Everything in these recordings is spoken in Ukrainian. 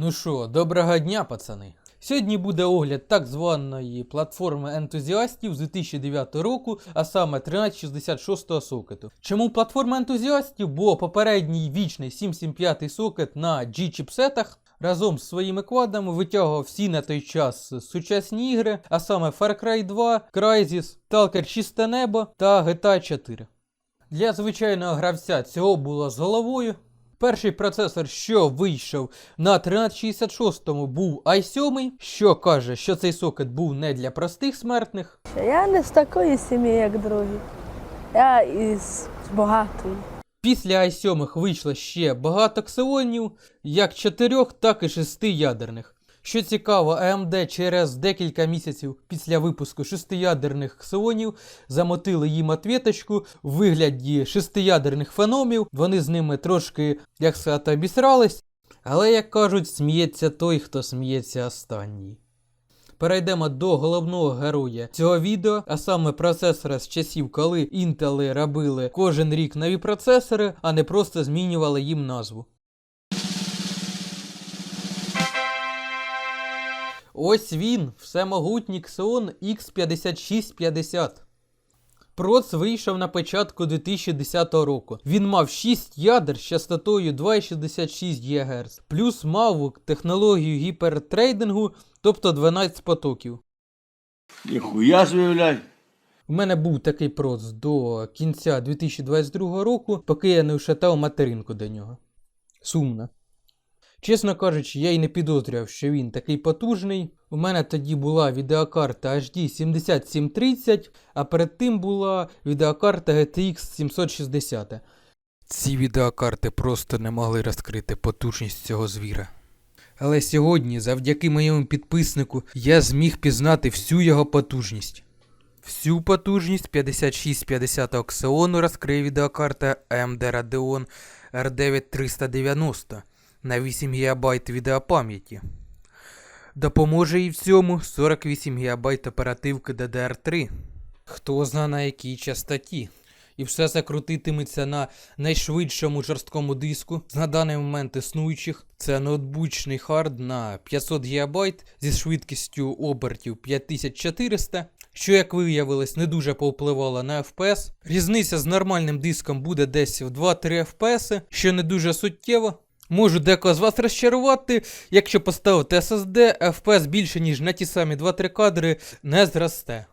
Ну що, доброго дня, пацани. Сьогодні буде огляд так званої платформи ентузіастів з 2009 року, а саме 1366 сокету. Чому платформа ентузіастів? Бо попередній вічний 775 сокет на G-чіпсетах разом з своїми квадами витягував всі на той час сучасні ігри, а саме Far Cry 2, Crysis, Stalker Чисте Небо та GTA 4. Для звичайного гравця цього було з головою. Перший процесор, що вийшов на 1366 був i7, що каже, що цей сокет був не для простих смертних. Я не з такої сім'ї, як другі. Я із багатої. Після i7 вийшло ще багато ксеонів, як 4, так і 6 ядерних. Що цікаво, AMD через декілька місяців після випуску шестиядерних ксеонів замотили їм ответочку в вигляді шестиядерних феномів. Вони з ними трошки, як сказати, обісрались. Але, як кажуть, сміється той, хто сміється останній. Перейдемо до головного героя цього відео, а саме процесора з часів, коли інтели робили кожен рік нові процесори, а не просто змінювали їм назву. Ось він, всемогутній Xeon X5650. Проц вийшов на початку 2010 року. Він мав 6 ядер з частотою 2,66 ГГц, плюс мав технологію гіпертрейдингу, тобто 12 потоків. Ніхуя блядь. У мене був такий проц до кінця 2022 року, поки я не вшатав материнку до нього. Сумно. Чесно кажучи, я й не підозрював, що він такий потужний. У мене тоді була відеокарта HD 7730, а перед тим була відеокарта GTX 760. Ці відеокарти просто не могли розкрити потужність цього звіра. Але сьогодні, завдяки моєму підписнику, я зміг пізнати всю його потужність. Всю потужність 5650 Xeon розкриє відеокарта AMD Radeon R9 390 на 8 ГБ відеопам'яті. Допоможе і в цьому 48 ГБ оперативки DDR3. Хто зна на якій частоті. І все це крутитиметься на найшвидшому жорсткому диску з на даний момент існуючих. Це ноутбучний хард на 500 ГБ зі швидкістю обертів 5400, що, як виявилось, не дуже повпливало на FPS. Різниця з нормальним диском буде десь в 2-3 FPS, що не дуже суттєво. Можу декого з вас розчарувати, якщо поставити SSD, FPS більше, ніж на ті самі 2-3 кадри не зросте.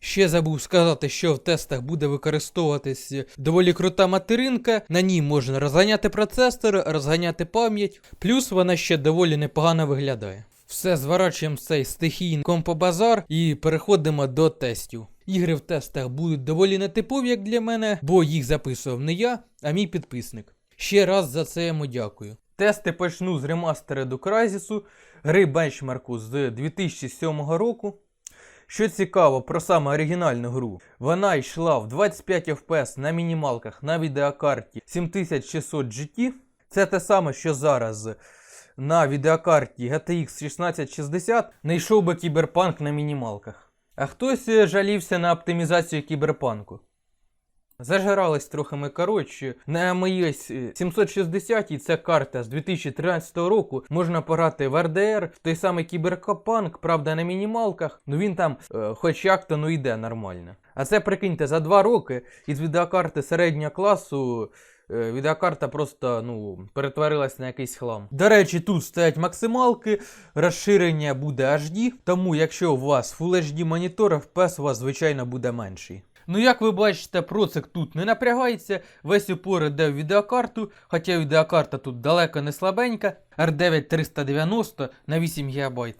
Ще забув сказати, що в тестах буде використовуватись доволі крута материнка, на ній можна розганяти процесор, розганяти пам'ять, плюс вона ще доволі непогано виглядає. Все зворачуємо цей стихійний компобазар і переходимо до тестів. Ігри в тестах будуть доволі нетипові, як для мене, бо їх записував не я, а мій підписник. Ще раз за це йому дякую. Тести почну з ремастеру Crysis, гри бенчмарку з 2007 року. Що цікаво про саме оригінальну гру, вона йшла в 25 FPS на мінімалках на відеокарті 7600 GT. Це те саме, що зараз на відеокарті GTX 1660 не йшов би кіберпанк на мінімалках. А хтось е, жалівся на оптимізацію кіберпанку. Зажирались трохи ми коротше. На е, 760 і це карта з 2013 року. Можна пограти в RDR, в той самий кіберкопанк, правда, на мінімалках. Ну він там, е, хоч як то ну йде нормально. А це прикиньте, за 2 роки із відеокарти середнього класу. е, Відеокарта просто ну, перетворилась на якийсь хлам. До речі, тут стоять максималки, розширення буде HD, тому якщо у вас Full HD монітор, FPS у вас звичайно буде менший. Ну, як ви бачите, процик тут не напрягається, весь упор іде в відеокарту, хоча відеокарта тут далеко не слабенька, R9 390 на 8 ГБ.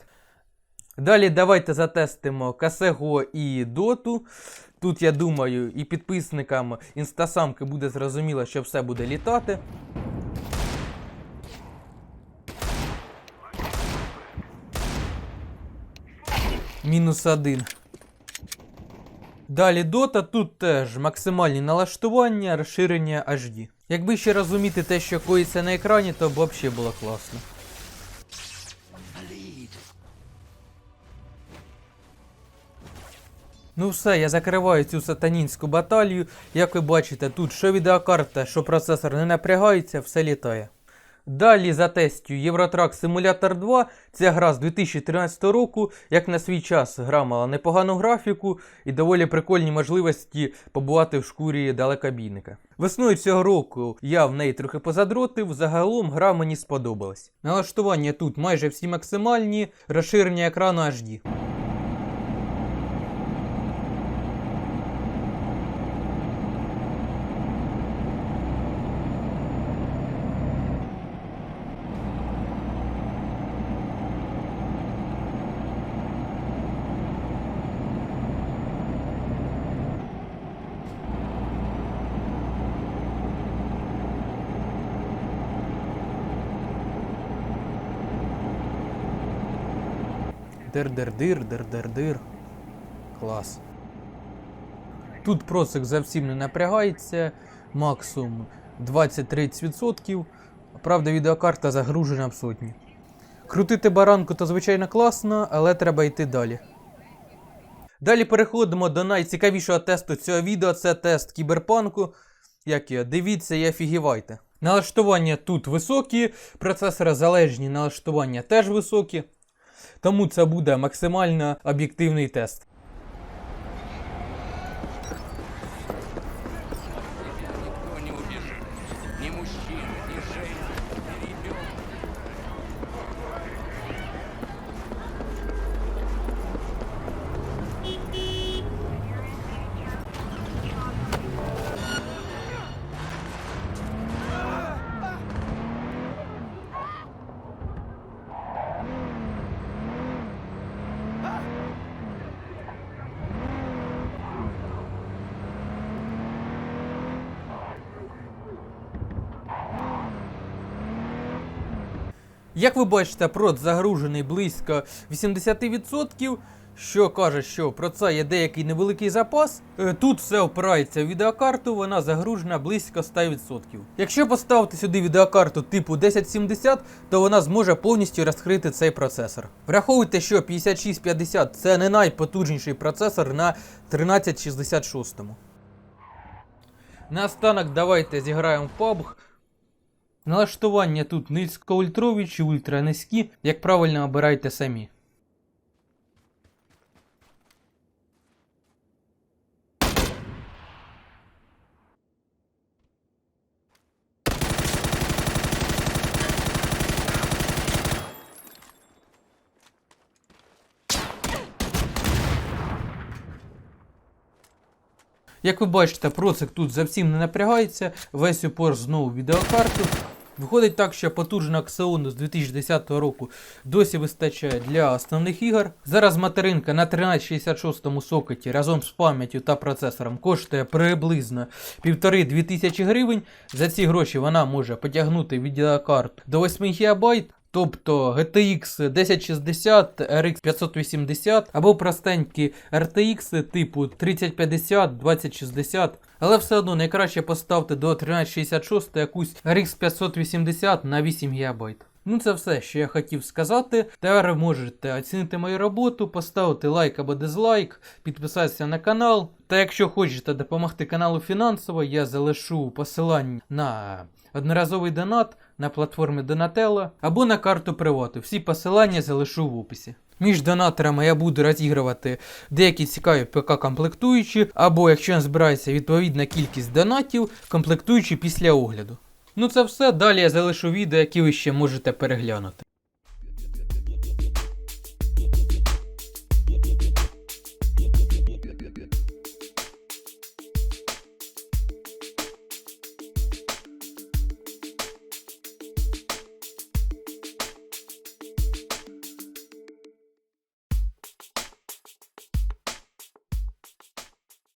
Далі давайте затестимо Касего і Доту. Тут, я думаю, і підписникам інстасамки буде зрозуміло, що все буде літати. Мінус один. Далі Dota, тут теж максимальні налаштування, розширення HD. Якби ще розуміти те, що коїться на екрані, то б взагалі було класно. Ну все, я закриваю цю сатанінську баталію. Як ви бачите, тут що відеокарта, що процесор не напрягається, все літає. Далі затестю Євротрак Simulator 2. Це гра з 2013 року. Як на свій час гра мала непогану графіку і доволі прикольні можливості побувати в шкурі далекобійника. Весною цього року я в неї трохи позадротив. Загалом гра мені сподобалась. Налаштування тут майже всі максимальні, розширення екрану HD. Дир-дир-дир, дир-дир-дир. Клас. Тут процик зовсім не напрягається, максимум 20-30%. Правда, відеокарта загружена в сотні. Крутити баранку то звичайно класно, але треба йти далі. Далі переходимо до найцікавішого тесту цього відео. Це тест кіберпанку. Як його? Дивіться і офігівайте. Налаштування тут високі, процесора залежні, налаштування теж високі. Тому це буде максимально об'єктивний тест. Ни мужчина, ни женщина, ни ребенок. Як ви бачите, прот загружений близько 80%, що каже, що про це є деякий невеликий запас. Е, Тут все опирається в відеокарту, вона загружена близько 100%. Якщо поставити сюди відеокарту типу 1070, то вона зможе повністю розкрити цей процесор. Враховуйте, що 5650 це не найпотужніший процесор на 1366. Наостанок давайте зіграємо в PUBG. Налаштування тут низькоультрові чи ультранизькі, як правильно обирайте самі. Як ви бачите, процик тут зовсім не напрягається, весь упор знову в відеокарту. Виходить так, що потужна Xeon з 2010 року досі вистачає для основних ігор. Зараз материнка на 1366 сокеті разом з пам'яттю та процесором коштує приблизно 1,5-2 тисячі гривень. За ці гроші вона може потягнути відеокарту до 8 ГБ. Тобто GTX 1060, RX 580 або простенькі RTX типу 3050, 2060. Але все одно найкраще поставити до 1366 якусь RX 580 на 8 ГБ. Ну це все, що я хотів сказати. Тепер можете оцінити мою роботу, поставити лайк або дизлайк, підписатися на канал. Та якщо хочете допомогти каналу фінансово, я залишу посилання на одноразовий донат на платформі Donatello або на карту привату. Всі посилання залишу в описі. Між донаторами я буду розігрувати деякі цікаві ПК-комплектуючі, або якщо збирається відповідна кількість донатів, комплектуючі після огляду. Ну це все. Далі я залишу відео, які ви ще можете переглянути.